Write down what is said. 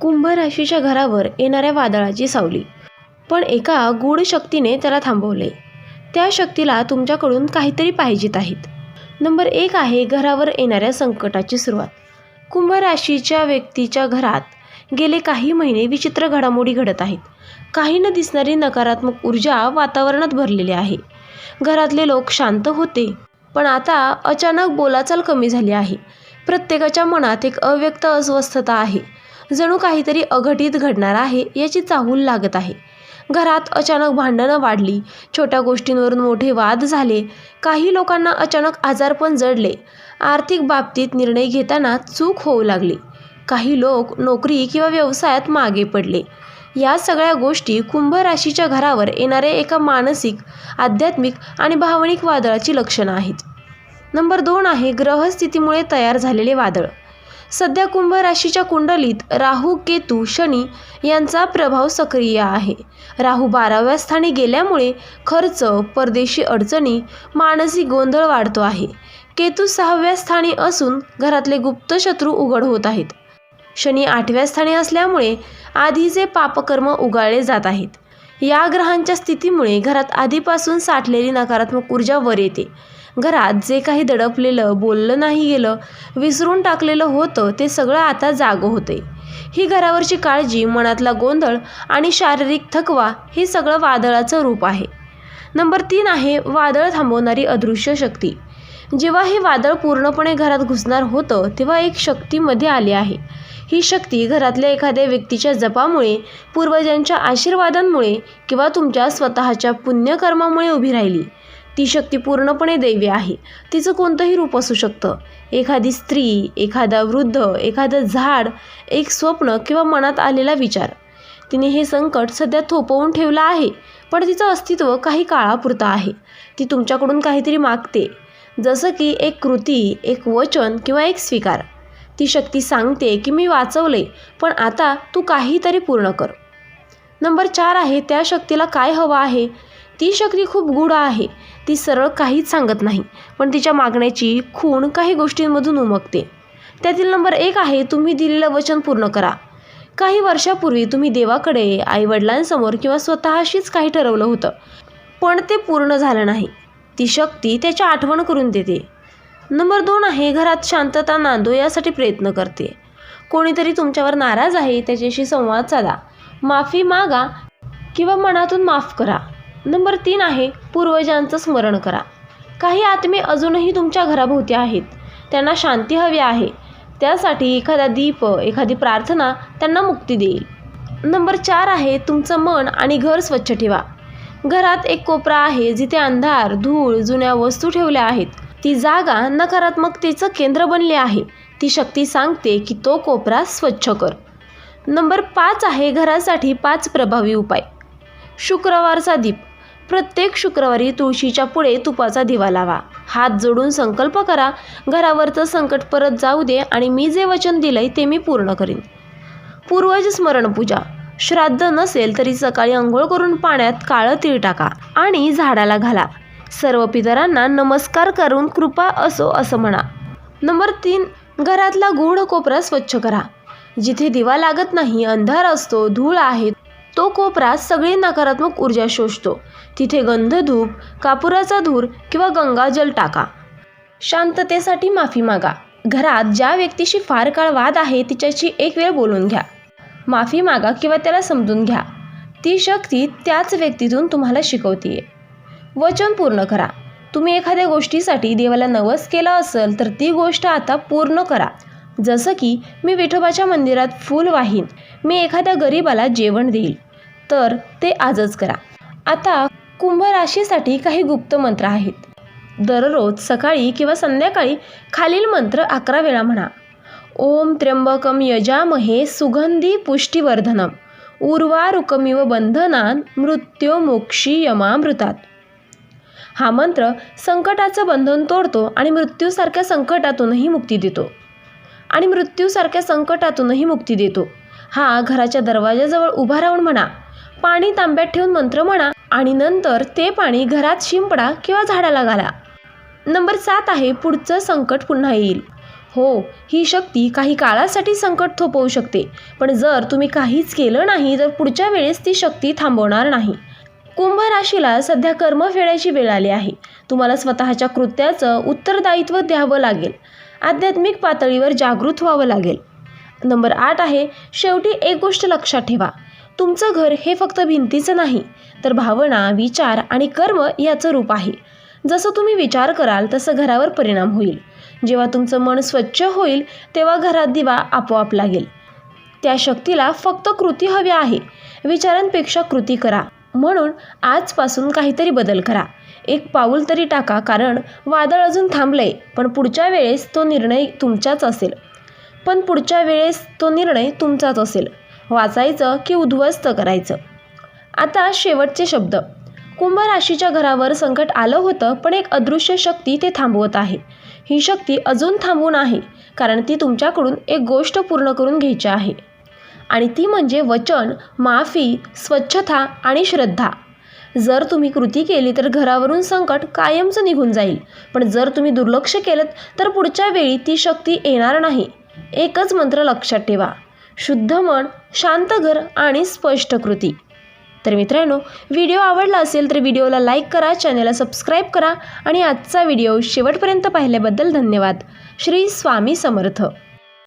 कुंभ राशीच्या घरावर येणाऱ्या वादळाची सावली. पण एका गूढ शक्तीने त्याला थांबवले. त्या शक्तीला तुमच्याकडून काहीतरी पाहिजेत आहेत. नंबर एक आहे घरावर येणाऱ्या संकटाची सुरुवात. कुंभ राशीच्या व्यक्तीच्या घरात गेले काही महिने विचित्र घडामोडी घडत आहेत. काही न दिसणारी नकारात्मक ऊर्जा वातावरणात भरलेली आहे. घरातले लोक शांत होते पण आता अचानक बोलाचाल कमी झाली आहे. प्रत्येकाच्या मनात एक अव्यक्त अस्वस्थता आहे. जणू काहीतरी अघटित घडणार आहे याची चाहूल लागत आहे. घरात अचानक भांडणं वाढली छोट्या गोष्टींवरून मोठे वाद झाले काही लोकांना अचानक आजारपण जडले. आर्थिक बाबतीत निर्णय घेताना चूक होऊ लागली. काही लोक नोकरी किंवा व्यवसायात मागे पडले. या सगळ्या गोष्टी कुंभ राशीच्या घरावर येणाऱ्या एका मानसिक आध्यात्मिक आणि भावनिक वादळाची लक्षणं आहेत. नंबर दोन आहे ग्रहस्थितीमुळे तयार झालेले वादळ. सध्या कुंभ राशीच्या कुंडलीत राहू केतू शनी यांचा प्रभाव सक्रिय आहे. राहू बाराव्या स्थानी गेल्यामुळे खर्च परदेशी अडचणी मानसिक गोंधळ वाढतो आहे. केतू सहाव्या स्थानी असून घरातले गुप्त शत्रू उघड होत आहेत. शनी आठव्या स्थानी असल्यामुळे आधीचे पापकर्म उगाळले जात आहेत. या ग्रहांच्या स्थितीमुळे घरात आधीपासून साठलेली नकारात्मक ऊर्जा वर येते. घरात जे काही दडपलेलं बोललं नाही गेलं विसरून टाकलेलं होतं ते सगळं आता जागं होते. ही घरावरची काळजी मनातला गोंधळ आणि शारीरिक थकवा हे सगळं वादळाचं रूप आहे. नंबर तीन आहे वादळ थांबवणारी अदृश्य शक्ती. जेव्हा हे वादळ पूर्णपणे घरात घुसणार होतं तेव्हा एक शक्तीमध्ये आली आहे. ही शक्ती घरातल्या एखाद्या व्यक्तीच्या जपामुळे पूर्वजांच्या आशीर्वादांमुळे किंवा तुमच्या स्वतःच्या पुण्यकर्मामुळे उभी राहिली. ती शक्ती पूर्णपणे दैवी आहे. तिचं कोणतंही रूप असू शकतं. एखादी स्त्री एखादा वृद्ध एखादं झाड एक स्वप्न किंवा मनात आलेला विचार. तिने हे संकट सध्या थोपवून ठेवलं आहे पण तिचं अस्तित्व काही काळापुरतं आहे. ती तुमच्याकडून काहीतरी मागते. जसं की एक कृती एक वचन किंवा एक स्वीकार. ती शक्ती सांगते की मी वाचवले पण आता तू काहीतरी पूर्ण कर. नंबर चार आहे त्या शक्तीला काय हवं आहे? ती शक्ती खूप गूढ आहे. ती सरळ काहीच सांगत नाही पण तिच्या मागण्याची खूण काही गोष्टींमधून उमगते. त्यातील नंबर एक आहे तुम्ही दिलेलं वचन पूर्ण करा. काही वर्षापूर्वी तुम्ही देवाकडे आईवडिलांसमोर किंवा स्वतःशीच काही ठरवलं होतं पण ते पूर्ण झालं नाही. ती शक्ती त्याची आठवण करून देते. नंबर दोन आहे घरात शांतता नांदो यासाठी प्रयत्न करते. कोणीतरी तुमच्यावर नाराज आहे त्याच्याशी संवाद साधा. माफी मागा किंवा मनातून माफ करा. नंबर तीन आहे पूर्वजांचं स्मरण करा. काही आत्मे अजूनही तुमच्या घराभोवती आहेत. त्यांना शांती हवी आहे. त्यासाठी एखादा दीप एखादी प्रार्थना त्यांना मुक्ती देईल. नंबर चार आहे तुमचं मन आणि घर स्वच्छ ठेवा. घरात एक कोपरा आहे जिथे अंधार धूळ जुन्या वस्तू ठेवल्या आहेत. ती जागा नकारात्मकतेचं केंद्र बनले आहे. ती शक्ती सांगते की तो कोपरा स्वच्छ कर. नंबर पाच आहे घरासाठी पाच प्रभावी उपाय. शुक्रवारचा दीप. प्रत्येक शुक्रवारी तुळशीच्या पुढे तुपाचा दिवा लावा. हात जोडून संकल्प करा घरावरचं संकट परत जाऊ दे आणि मी जे वचन दिलंय ते मी पूर्ण करीन. पूर्वज स्मरणपूजा श्राद्ध नसेल तरी सकाळी आंघोळ करून पाण्यात काळं तीळ टाका आणि झाडाला घाला. सर्व पितरांना नमस्कार करून कृपा असो असं म्हणा. नंबर तीन घरातला गूढ कोपरा स्वच्छ करा. जिथे दिवा लागत नाही अंधार असतो धूळ आहे तो कोपरा सगळी नकारात्मक ऊर्जा शोषतो. तिथे गंधधूप कापुराचा धूर किंवा गंगाजल टाका. शांततेसाठी माफी मागा. घरात ज्या व्यक्तीशी फार काळ वाद आहे तिच्याशी एक वेळ बोलून घ्या. माफी मागा किंवा त्याला समजून घ्या. ती शक्ती त्याच व्यक्तीतून तुम्हाला शिकवतीये. वचन पूर्ण करा. तुम्ही एखाद्या गोष्टीसाठी देवाला नवस केला असेल तर ती गोष्ट आता पूर्ण करा. जसं की मी विठोबाच्या मंदिरात फूल वाहीन. मी एखाद्या गरीबाला जेवण देईल. तर ते आजच करा. आता कुंभ राशीसाठी काही गुप्त मंत्र आहेत. दररोज सकाळी किंवा संध्याकाळी खालील मंत्र अकरा वेळा म्हणा. ओम त्र्यंबकम यजामहे सुगंधी पुष्टीवर्धनम. उर्वारुकमिव बंधनान मृत्यो मोक्षी यमामृतात. हा मंत्र संकटाचं बंधन तोडतो आणि मृत्यूसारख्या संकटातूनही मुक्ती देतो. आणि मृत्यूसारख्या संकटातूनही मुक्ती देतो. हा घराच्या दरवाजाजवळ उभा राहून म्हणा. पाणी तांब्यात ठेवून मंत्र म्हणा आणि नंतर ते पाणी घरात शिंपडा किंवा झाडाला घाला. नंबर सात आहे पुढचं संकट पुन्हा येईल. हो ही शक्ती काही काळासाठी संकट थोपवू शकते पण जर तुम्ही काहीच केलं नाही तर पुढच्या वेळेस ती शक्ती थांबवणार नाही. कुंभ राशीला सध्या कर्म फेडायची वेळ आली आहे. तुम्हाला स्वतःच्या कृत्याचं उत्तरदायित्व द्यावं लागेल. आध्यात्मिक पातळीवर जागृत व्हावं लागेल. नंबर आठ आहे शेवटी एक गोष्ट लक्षात ठेवा. तुमचं घर हे फक्त भिंतीचं नाही तर भावना विचार आणि कर्म याचं रूप आहे. जसं तुम्ही विचार कराल तसं घरावर परिणाम होईल. जेव्हा तुमचं मन स्वच्छ होईल तेव्हा घरात दिवा आपोआप लागेल. त्या शक्तीला फक्त कृती हवी आहे. विचारांपेक्षा कृती करा. म्हणून आजपासून काहीतरी बदल करा. एक पाऊल तरी टाका कारण वादळ अजून थांबलंय पण पुढच्या वेळेस तो निर्णय तुमचाच असेल. पण पुढच्या वेळेस तो निर्णय तुमचाच असेल. वाचायचं की उद्ध्वस्त करायचं? आता शेवटचे शब्द. कुंभ राशीच्या घरावर संकट आलं होतं पण एक अदृश्य शक्ती ते थांबवत आहे. ही शक्ती अजून थांबून आहे कारण ती तुमच्याकडून एक गोष्ट पूर्ण करून घ्यायची आहे. आणि ती म्हणजे वचन माफी स्वच्छता आणि श्रद्धा. जर तुम्ही कृती केली तर घरावरून संकट कायमचं निघून जाईल पण जर तुम्ही दुर्लक्ष केलं तर पुढच्या वेळी ती शक्ती येणार नाही. एकच मंत्र लक्षात ठेवा. शुद्ध मन शांत घर आणि स्पष्ट कृती. तर मित्रांनो व्हिडिओ आवडला असेल तर व्हिडिओला लाईक करा चॅनलला सबस्क्राईब करा आणि आजचा व्हिडिओ शेवटपर्यंत पाहिल्याबद्दल धन्यवाद. श्री स्वामी समर्थ.